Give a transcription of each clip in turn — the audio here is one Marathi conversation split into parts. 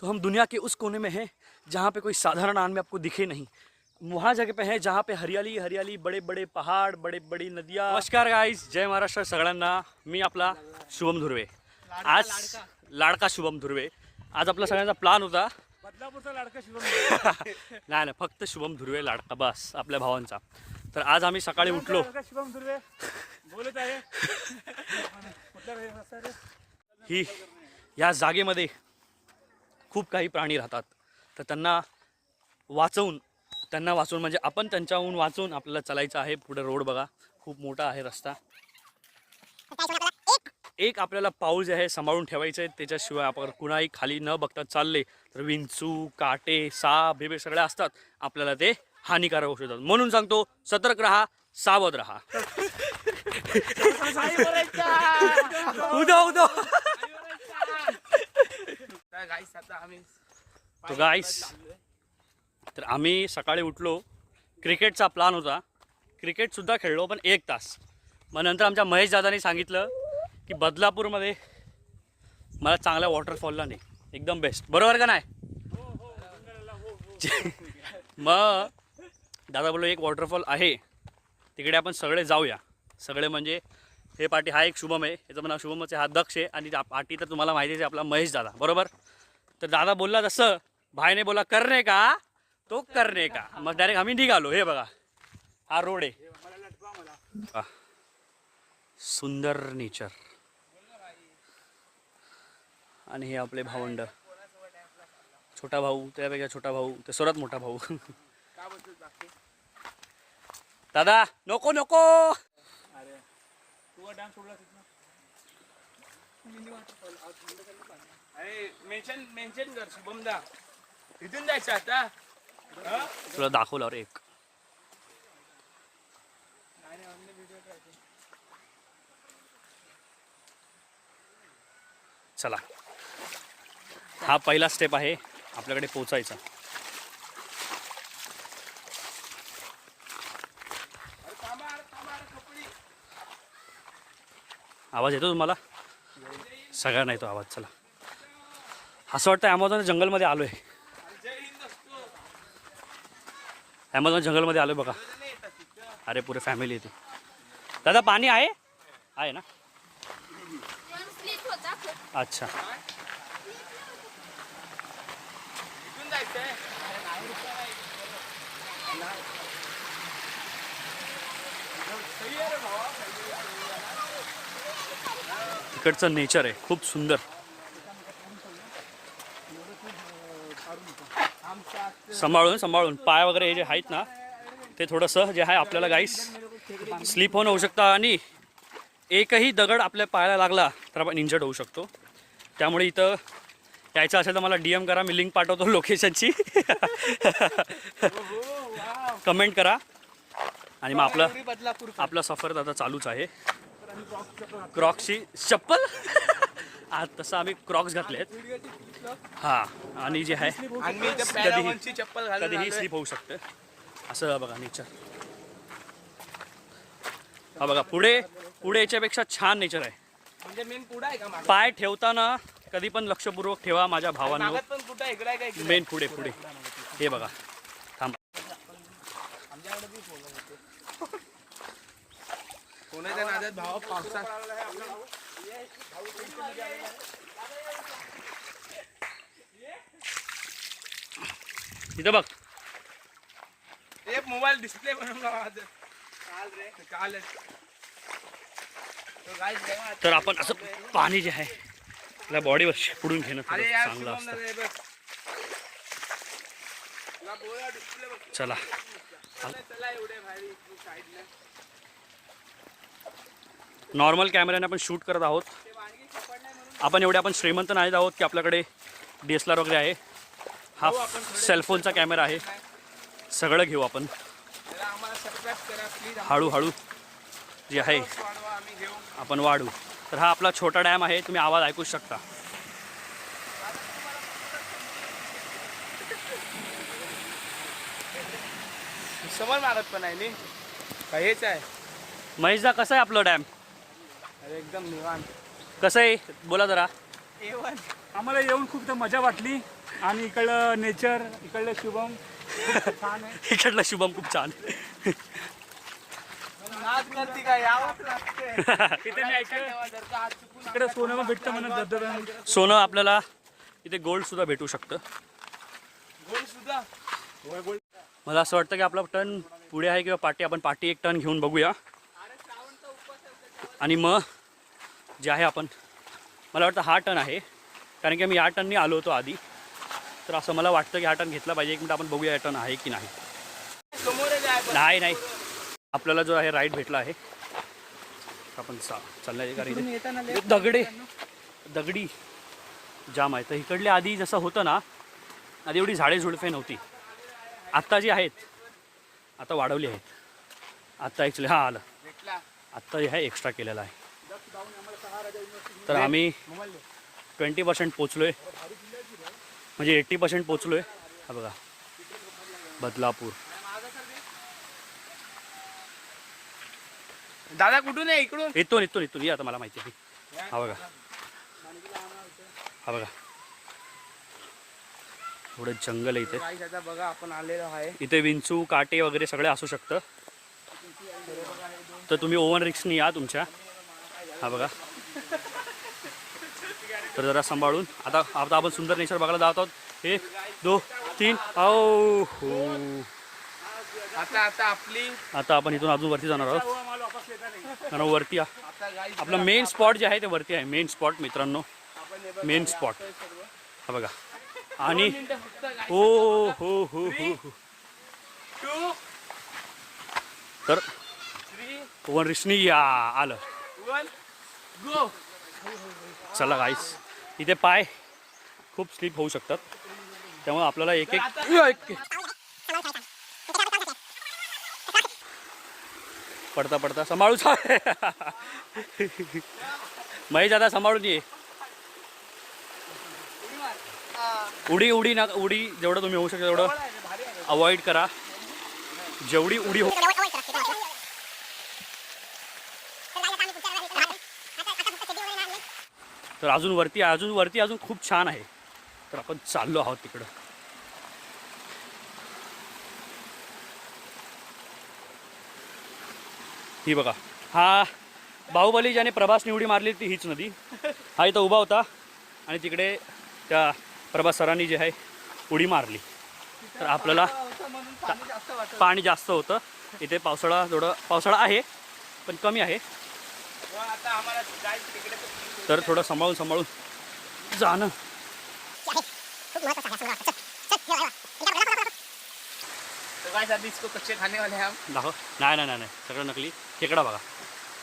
तो हम दुनिया के उस कोने में हैं जहाँ पे कोई साधारण आदमी आपको दिखे नहीं। वहाँ जगह पे है जहाँ पे हरियाली हरियाली बड़े बड़े पहाड़ बड़े बड़ी नदियाँ। नमस्कार गाईज जय महाराष्ट्र सगळ्यांना. मी आपला शुभम धुर्वे. आज लाडका शुभम धुर्वे. आज आपला सगळ्यांचा प्लान होता. बदलापूरचा लाडका शिवम नाही नाही फक्त शुभम धुर्वे लाडका बस आपल्या भावांचा. तर आज आम्ही सकाळी उठलो. शिवम दुर्वे बोलत आहे? ही या जागेमध्ये खूप काही प्राणी राहतात. तर त्यांना वाचवून त्यांना वाचवून म्हणजे आपण त्यांच्याहून वाचून आपल्याला चालायचं आहे. पुढे रोड बघा खूप मोठा आहे रस्ता. एक आपल्याला पाऊल जे आहे सांभाळून ठेवायचं आहे. त्याच्याशिवाय आपण कुणाही खाली न बघता चालले तर विंचू काटे साप हे सगळे असतात. आपल्याला ते हानिकारक होऊ शकतात. म्हणून सांगतो सतर्क राहा सावध राहा. उदा उदा. तो गाईस तर आम्ही सकाळी उठलो. क्रिकेटचा प्लान होता. क्रिकेटसुद्धा खेळलो पण एक तास. मग नंतर आमच्या महेश दादानी सांगितलं की बदलापूरमध्ये मला चांगल्या वॉटरफॉलला नाही एकदम बेस्ट बरोबर का नाही? मग दादा बोललो एक वॉटरफॉल आहे. तिकडे आपण सगळे जाऊया. सगळे म्हणजे हे पाठी हा एक शुभम आहे. याचं म्हणा शुभमच हा दक्ष आहे. आणि पाठी तर तुम्हाला माहितीच आहे आपला महेश दादा. बरोबर? तर दादा बोलला तसं भाईने बोला करणे का? तो करणे का? मग डायरेक्ट आम्ही निघालो. हे बघा. हा रोड आहे. सुंदर नेचर आणि हे आपले भावंड. छोटा भाऊ त्यापेक्षा छोटा भाऊ ते सर्वात मोठा भाऊ. दादा नको नको! तू डान्स सोडला तिथनं. अरे मेन्शन मेन्शन कर शुभमदा इथून जायचं आता. तुला दाखवलं रे एक. चला. हा पहिला स्टेप आहे आपल्याकडे पोचायचा. आवाज येतो तुम्हाला? सगळ्यांना येतो आवाज चला. असं वाटतं ॲमेझॉन जंगलमध्ये आलो आहे ॲमेझॉन जंगलमध्ये आलो बघा. अरे पुरे फॅमिली येते. दादा पाणी आहे? आहे ना? अच्छा. इकडचं तिकडचं नेचर आहे खूप सुंदर. सांभाळून सांभाळून. पाय वगैरे हे जे आहेत ना ते थोडंसं जे आहे आपल्याला गाईस स्लिप होऊन होऊ शकतं आणि एकही दगड आपल्या पायाला लागला तर आपण इंजर्ड होऊ शकतो. त्यामुळे इथं यायचं असेल तर मला डी एम करा मी लिंक पाठवतो लोकेशनची कमेंट करा. आणि मग आपलं आपलं आपला सफर आता चालूच आहे. क्रॉक्सची चप्पल. आज तसं आम्ही क्रॉक्स घातले आहेत. हा आणि जे आहे कधीही- कधीही. स्लिप होऊ शकतं. असं बघा नेचर. हा बघा पुढे पुढे याच्यापेक्षा छान नेचर आहे. म्हणजे? पाय ठेवताना कधी पण लक्षपूर्वक ठेवा माझ्या भावांनो. मेन पुढे पुढे. हे बघा थांबा कोणाच्या नादात भाव पावसात. इथं बघ. ते मोबाईल डिस्प्ले बनवून काल रे. काल. तर आपण असं पाणी जे आहे आपल्या बॉडीवर शिपडून घेणं चांगलं असतं. चला. एवढे नॉर्मल कॅमेऱ्याने आपण शूट करत आहोत. आपण एवढे आपण श्रीमंत नाहीत आहोत की आपल्याकडे डी एस एल आर वगैरे आहे. हा सेलफोनचा कॅमेरा आहे. सगळं घेऊ आपण. हळूहळू जे आहे आपण वाढू. तर हा आपला छोटा डॅम आहे तुम्ही आवाज ऐकू शकता. समोर मारत पण आहे हेच आहे? महेशदा कसं आहे आपलं डॅम? एकदम निवांत. कसं आहे? बोला जरा. आम्हाला येऊन खूप तर मजा वाटली. आणि इकडलं नेचर इकडलं शुभम खूप छान आहे. इकडला शुभम खूप छान तिथे इकडे सोनं भेटतं म्हणून धबधब्यामध्ये सोनं आपल्याला इथे गोल्ड सुद्धा भेटू शकतं. सुद्धा? मला असं वाटतं की आपला टर्न पुढे आहे किंवा पाटी आपण पाटी एक टर्न घेऊन बघूया. आणि मग? जे आहे आपण मला वाटतं हा टर्न आहे. कारण की मी या टर्ननी आलो होतो आधी. तर असं मला वाटतं की हा टर्न घेतला पाहिजे. एक मिनिट आपण बघूया हा टर्न आहे की नाही. नाही नाही. आपल्याला जो आहे राईट भेटला आहे. आपण चा चाललाय कारण दगडे दगडी जाम आहे. तर इकडले आधी जसं होतं ना आधी एवढी झाडे झुडपे नव्हती. आत्ता जी आहेत आता वाढवली आहेत. आत्ता ॲक्च्युली हां आलं. भेटला. आत्ता जे आहे एक्स्ट्रा केलेलं आहे. तर आम्ही ट्वेंटी पर्सेंट पोचलो आहे म्हणजे एट्टी पर्सेंट पोचलो आहे हा बघा. बदलापूर. दादा कुठून आहे? इकडून? इथून इथून इथून. ये आता मला माहिती आहे. हा बघा. हा बघा. थोडं जंगल आहे इथे. बघा आपण आलेलो आहे. इथे विंचू काटे वगैरे सगळे असू शकतं. तर तुम्ही ओव्हन रिक्सनी या तुमच्या. हा बघा. तर जरा सांभाळून. आता आता आपण सुंदर नेचर बघायला जात आहोत. एक दोन तीन. आओ हो. आता आता आपली आता आपण इथून अजून वरती जाणार आहोत. कारण वरती आपलं मेन स्पॉट जे आहे ते वरती आहे. मेन स्पॉट मित्रांनो. Main spot. हा बघा. आणि. हो हो हो हो हो. तर ओव्हन रिक्सनी या आलं. चला गाईस इथे पाय खूप स्लिप होऊ शकतात. त्यामुळे आपल्याला एक एक पडता पडता. सांभाळूच महेश दादा सांभाळून ये. उडी उडी ना उडी. जेवढं तुम्ही होऊ शकता तेवढं अवॉइड करा. जेवढी उडी हो तर अजून वरती अजून वरती अजून खूप छान आहे. तर आपण चाललो आहोत तिकडं. ही बघा. हा बाहुबली ज्याने प्रभास निवडी मारली ती हीच नदी. हा इथं उभा होता आणि तिकडे त्या प्रभास सरांनी जे आहे उडी मारली. तर आपल्याला पाणी जास्त होतं. इथे पावसाळा थोडं पावसाळा आहे पण कमी आहे. तर- थोडं सांभाळून सांभाळून जाणं तो guys, अभी इसको कच्चे खाने वाले हैं हम दाखव नाही नाही. सगळं नकली. खेकडा बघा.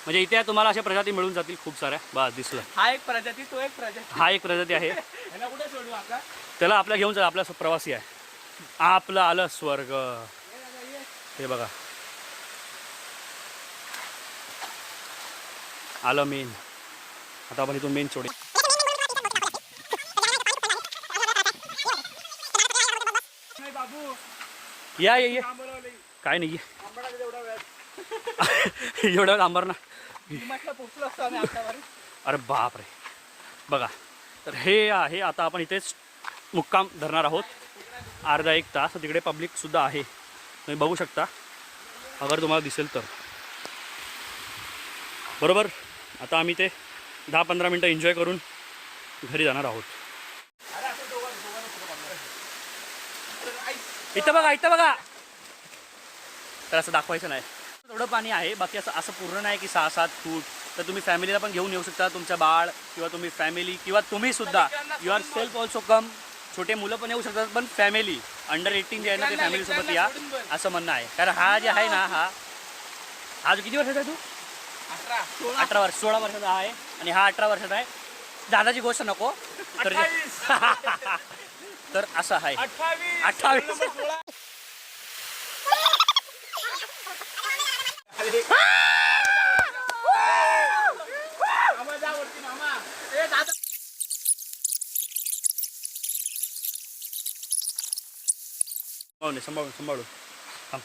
म्हणजे इथे तुम्हाला अशा प्रजाती मिळून जातील खूप साऱ्या. बस दिसलं. हा एक प्रजाती तो एक प्रजाती. हा एक प्रजाती आहे. कुठे सोडू त्याला आपल्या घेऊन जा आपला प्रवासी आहे. आपलं आलं स्वर्ग. हे बघा. आलं मेन. आता आपण इथून मेन चोडी. या ये काय नाही एवढा एवढं लांबर ना. अरे बाप रे. बघा तर हे आहे आता आपण इथेच मुक्काम धरणार आहोत. अर्धा एक तास तिकडे पब्लिकसुद्धा आहे. तुम्ही बघू शकता. अगर तुम्हाला दिसेल तर. बरोबर? आता आम्ही ते दहा पंधरा मिनटं एन्जॉय करून घरी जाणार आहोत. इथं बघा इथं बघा. तर असं दाखवायचं नाही. थोडं पाणी आहे बाकी असं असं पूर्ण नाही की सहा सात फूट. तर तुम्ही फॅमिलीला पण घेऊन येऊ शकता तुमचं बाळ किंवा तुम्ही फॅमिली किंवा तुम्ही सुद्धा. You are self also come छोटे मुलं पण येऊ शकतात पण फॅमिली अंडर एटीन जे आहे ना ते फॅमिलीसोबत या. असं म्हणणं आहे. कारण हा जे आहे ना हा हा जो किती वर्षाचा आहे तू? अठरा वर्ष सोळा वर्षाचा आहे. आणि हा अठरा वर्षाचा आहे. दादाची गोष्ट नको. तर तर असं आहे. अठ्ठावीस. सांभाळून सांभाळून थांब.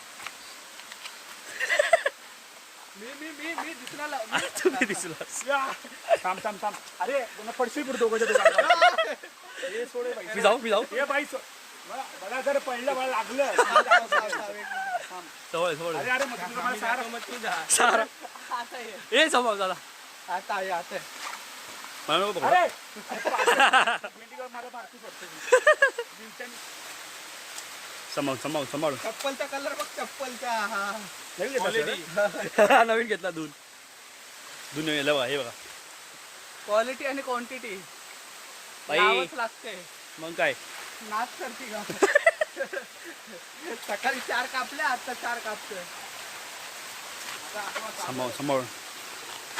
मी मी मी मी दिसणार ला- मी- तुम्ही दिसला. थांब थांब थांब. अरे पडशील दोघं हे सोडे बाई. मी जाऊ मी जाऊ. हे बाई सो- मला जर पडलं मला लागलं जवळ जवळ. अरे अरे मला सारा मग तू जा सारा. ए दादा आता ये आता. मला नको पकडू. अरे! मेंढीवर मला मारती पडते दिवसांनी- सांभाळ सांभाळ सांभाळ चप्पलचा कलर बघ चप्पलचा हा. नवीन घेतला क्वालिटी सर? नवीन घेतला नवीन घेतलं बघा हे बघा. क्वालिटी आणि क्वांटिटी बाई. लागते. मग काय? नाच करते का सकाळी चार कापले आता चार कापतोय. सांभाळ सांभाळ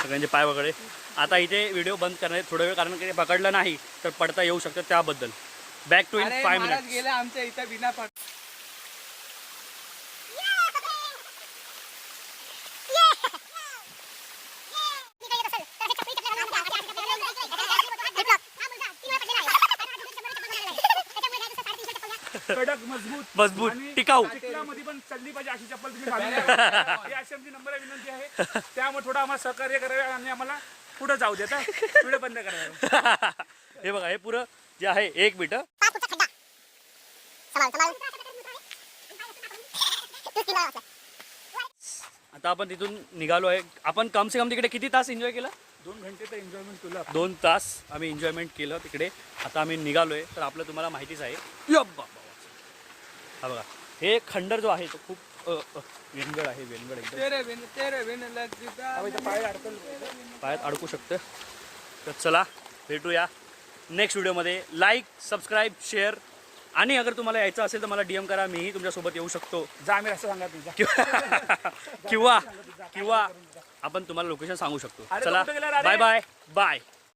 सगळ्यांचे पाय वगैरे. आता इथे व्हिडिओ बंद करणार थोडा वेळ कारण की पकडलं नाही तर पडता येऊ शकतं त्याबद्दल. बॅक टू इन अरे फाय महाराज मिनिट गेले आमच्या इथं बिना पड कडक मजबूत मजबूत, आणि टिकाऊ. चिखलामध्ये पण चालली पाहिजे अशी चप्पल तुम्ही घालून द्या. ही अशी आमची नंबर विनंती आहे. त्यामुळे थोडं आम्हाला सहकार्य करावे आणि आम्हाला पुढे जाऊ देता व्हिडिओ बंद करावे. हे बघा हे पुरं जे आहे एक मिनिट. आता आपण तिथून निघालो आहे. आपण कम से कम तिकडे किती तास एन्जॉय केला? दोन घंटे तर एन्जॉयमेंट तुला दोन तास आम्ही एन्जॉयमेंट केलं तिकडे. आता आम्ही निघालो आहे तर आपलं तुम्हाला माहितीच आहे. या बाबा. हा बघा. हे खंडर जो आहे तो खूप वेनगड आहे वेनगड एकदम. पायात अडकू शकतं. तर चला भेटूया नेक्स्ट व्हिडिओमध्ये लाईक सबस्क्राईब शेअर आणि अगर तुम्हाला यायचं असेल तर मला डी एम करा. मीही तुमच्यासोबत येऊ शकतो. जा आम्ही असं सांगा तुझा किंवा किंवा आपण तुम्हाला लोकेशन सांगू शकतो. चला? Bye bye bye